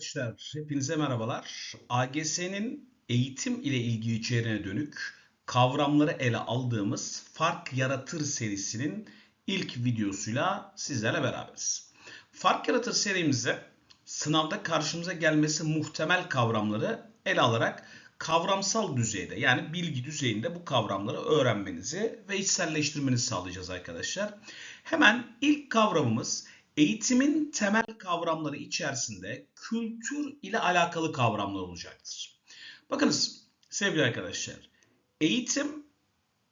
Arkadaşlar hepinize merhabalar. AGS'nin eğitim ile ilgili içeriğine dönük kavramları ele aldığımız Fark Yaratır serisinin ilk videosuyla sizlerle beraberiz. Fark Yaratır serimizde sınavda karşımıza gelmesi muhtemel kavramları ele alarak kavramsal düzeyde yani bilgi düzeyinde bu kavramları öğrenmenizi ve içselleştirmenizi sağlayacağız arkadaşlar. Hemen ilk kavramımız eğitimin temel kavramları içerisinde kültür ile alakalı kavramlar olacaktır. Bakınız sevgili arkadaşlar, eğitim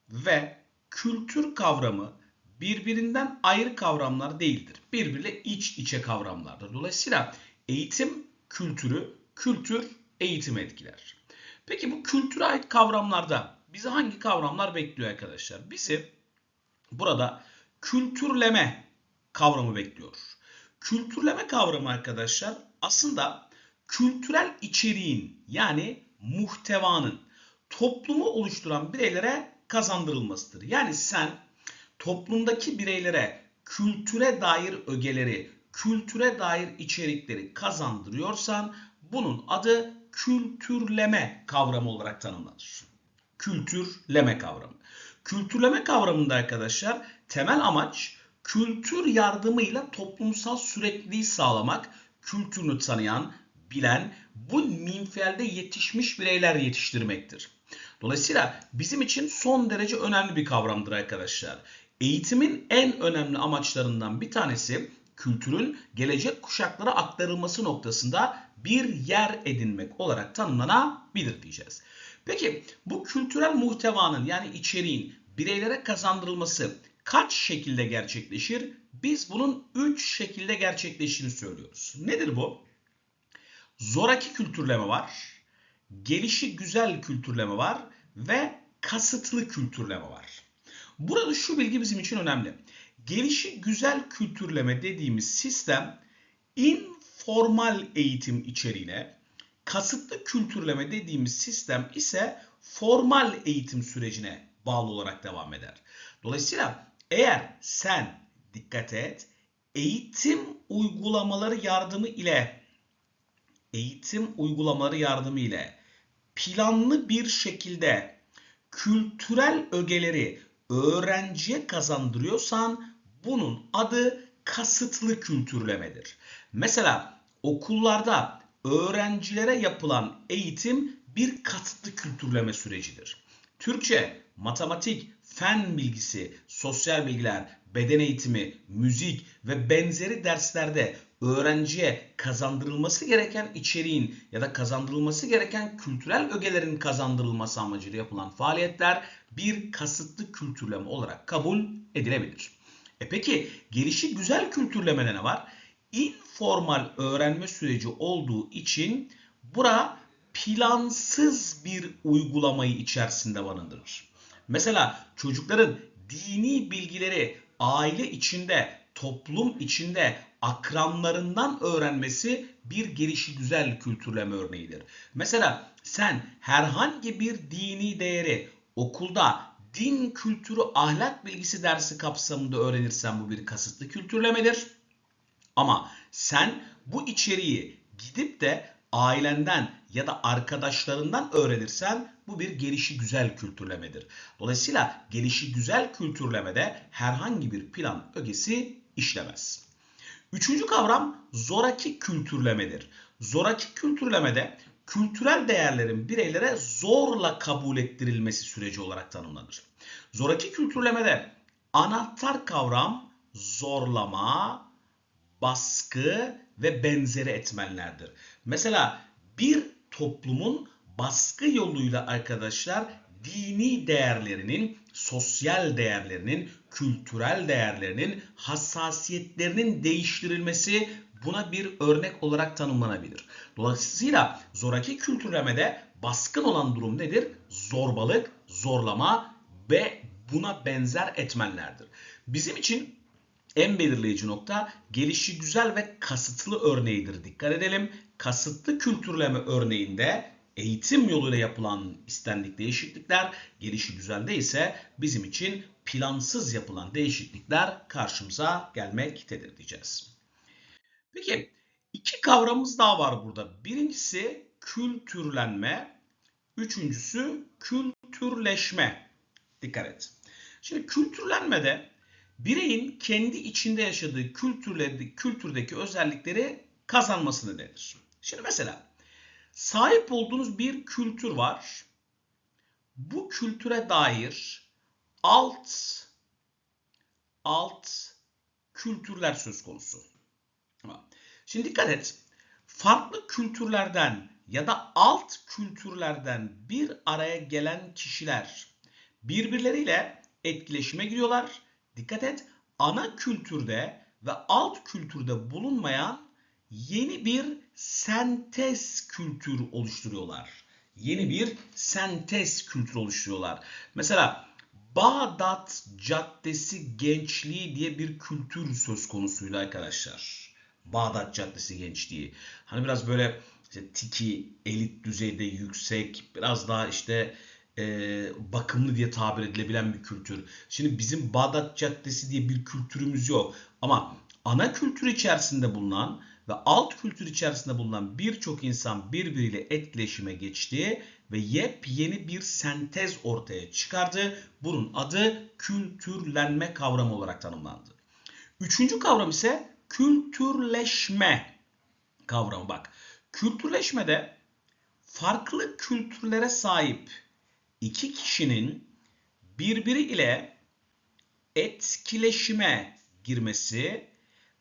ve kültür kavramı birbirinden ayrı kavramlar değildir. Birbiriyle iç içe kavramlardır. Dolayısıyla eğitim kültürü, kültür eğitimi etkiler. Peki bu kültüre ait kavramlarda bizi hangi kavramlar bekliyor arkadaşlar? Bizi burada kültürleme kavramı bekliyor. Kültürleme kavramı arkadaşlar aslında kültürel içeriğin yani muhtevanın toplumu oluşturan bireylere kazandırılmasıdır. Yani sen toplumdaki bireylere kültüre dair ögeleri, kültüre dair içerikleri kazandırıyorsan bunun adı kültürleme kavramı olarak tanımlanır. Kültürleme kavramı. Kültürleme kavramında arkadaşlar temel amaç kültür yardımıyla toplumsal sürekliliği sağlamak, kültürünü tanıyan, bilen, bu minfelde yetişmiş bireyler yetiştirmektir. Dolayısıyla bizim için son derece önemli bir kavramdır arkadaşlar. Eğitimin en önemli amaçlarından bir tanesi kültürün gelecek kuşaklara aktarılması noktasında bir yer edinmek olarak tanımlanabilir diyeceğiz. Peki bu kültürel muhtevanın yani içeriğin bireylere kazandırılması kaç şekilde gerçekleşir? Biz bunun 3 şekilde gerçekleştiğini söylüyoruz. Nedir bu? Zoraki kültürleme var, gelişi güzel kültürleme var ve kasıtlı kültürleme var. Burada şu bilgi bizim için önemli. Gelişi güzel kültürleme dediğimiz sistem informal eğitim içeriğine, kasıtlı kültürleme dediğimiz sistem ise formal eğitim sürecine bağlı olarak devam eder. Dolayısıyla eğer sen dikkat et eğitim uygulamaları yardımı ile eğitim uygulamaları yardımı ile planlı bir şekilde kültürel ögeleri öğrenciye kazandırıyorsan bunun adı kasıtlı kültürlemedir. Mesela okullarda öğrencilere yapılan eğitim bir kasıtlı kültürleme sürecidir. Türkçe, matematik, fen bilgisi, sosyal bilgiler, beden eğitimi, müzik ve benzeri derslerde öğrenciye kazandırılması gereken içeriğin ya da kazandırılması gereken kültürel ögelerin kazandırılması amacıyla yapılan faaliyetler bir kasıtlı kültürleme olarak kabul edilebilir. E peki gelişi güzel kültürlemede ne var? Informal öğrenme süreci olduğu için bura plansız bir uygulamayı içerisinde barındırır. Mesela çocukların dini bilgileri aile içinde, toplum içinde akranlarından öğrenmesi bir gelişi güzel kültürleme örneğidir. Mesela sen herhangi bir dini değeri okulda din kültürü ahlak bilgisi dersi kapsamında öğrenirsen bu bir kasıtlı kültürlemedir. Ama sen bu içeriği gidip de ailenden ya da arkadaşlarından öğrenirsen bu bir gelişi güzel kültürlemedir. Dolayısıyla gelişi güzel kültürlemede herhangi bir plan ögesi işlemez. Üçüncü kavram zoraki kültürlemedir. Zoraki kültürlemede kültürel değerlerin bireylere zorla kabul ettirilmesi süreci olarak tanımlanır. Zoraki kültürlemede anahtar kavram zorlama, baskı ve benzeri etmenlerdir. Mesela bir toplumun baskı yoluyla arkadaşlar dini değerlerinin, sosyal değerlerinin, kültürel değerlerinin, hassasiyetlerinin değiştirilmesi buna bir örnek olarak tanımlanabilir. Dolayısıyla zoraki kültürlemede baskın olan durum nedir? Zorbalık, zorlama ve buna benzer etmenlerdir. Bizim için en belirleyici nokta gelişi güzel ve kasıtlı örneğidir. Dikkat edelim. Kasıtlı kültürleme örneğinde eğitim yoluyla yapılan istendik değişiklikler, gelişi güzelde ise bizim için plansız yapılan değişiklikler karşımıza gelmektedir diyeceğiz. Peki İki kavramımız daha var burada. Birincisi kültürlenme, üçüncüsü kültürleşme. Dikkat et. Şimdi kültürlenmede bireyin kendi içinde yaşadığı kültürlerde, kültürdeki özellikleri kazanmasını denir. Şimdi mesela sahip olduğunuz bir kültür var. Bu kültüre dair alt alt kültürler söz konusu. Şimdi dikkat et. Farklı kültürlerden ya da alt kültürlerden bir araya gelen kişiler birbirleriyle etkileşime giriyorlar. Dikkat et. Ana kültürde ve alt kültürde bulunmayan yeni bir sentez kültür oluşturuyorlar. Yeni bir sentez kültür oluşturuyorlar. Mesela Bağdat Caddesi Gençliği diye bir kültür söz konusuydu arkadaşlar. Bağdat Caddesi Gençliği. Hani biraz böyle işte tiki, elit düzeyde yüksek, biraz daha işte e, bakımlı diye tabir edilebilen bir kültür. Şimdi bizim Bağdat Caddesi diye bir kültürümüz yok. Ama ana kültür içerisinde bulunan ve alt kültür içerisinde bulunan birçok insan birbiriyle etkileşime geçti ve yepyeni bir sentez ortaya çıkardı. Bunun adı kültürlenme kavramı olarak tanımlandı. Üçüncü kavram ise kültürleşme kavramı. Bak kültürleşmede farklı kültürlere sahip iki kişinin birbiri ile etkileşime girmesi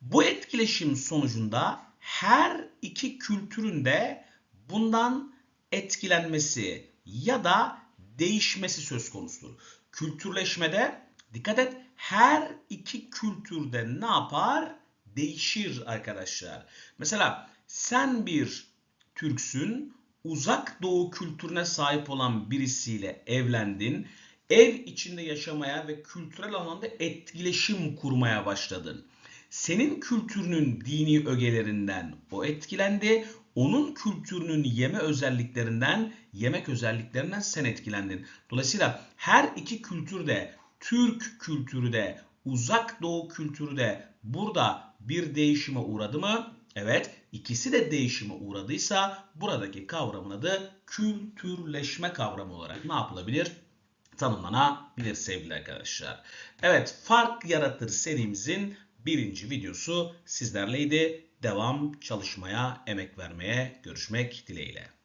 bu etkileşim sonucunda her iki kültürün de bundan etkilenmesi ya da değişmesi söz konusudur. Kültürleşmede dikkat et her iki kültürde ne yapar? Değişir arkadaşlar. Mesela sen bir Türksün, uzak doğu kültürüne sahip olan birisiyle evlendin. Ev içinde yaşamaya ve kültürel alanda etkileşim kurmaya başladın. Senin kültürünün dini ögelerinden o etkilendi. Onun kültürünün yeme özelliklerinden, yemek özelliklerinden sen etkilendin. Dolayısıyla her iki kültür de, Türk kültürü de, uzak doğu kültürü de burada bir değişime uğradı mı? Evet, ikisi de değişime uğradıysa buradaki kavramın adı kültürleşme kavramı olarak ne yapılabilir? Tanımlanabilir sevgili arkadaşlar. Evet, fark yaratır serimizin birinci videosu sizlerleydi. Devam çalışmaya, emek vermeye, görüşmek dileğiyle.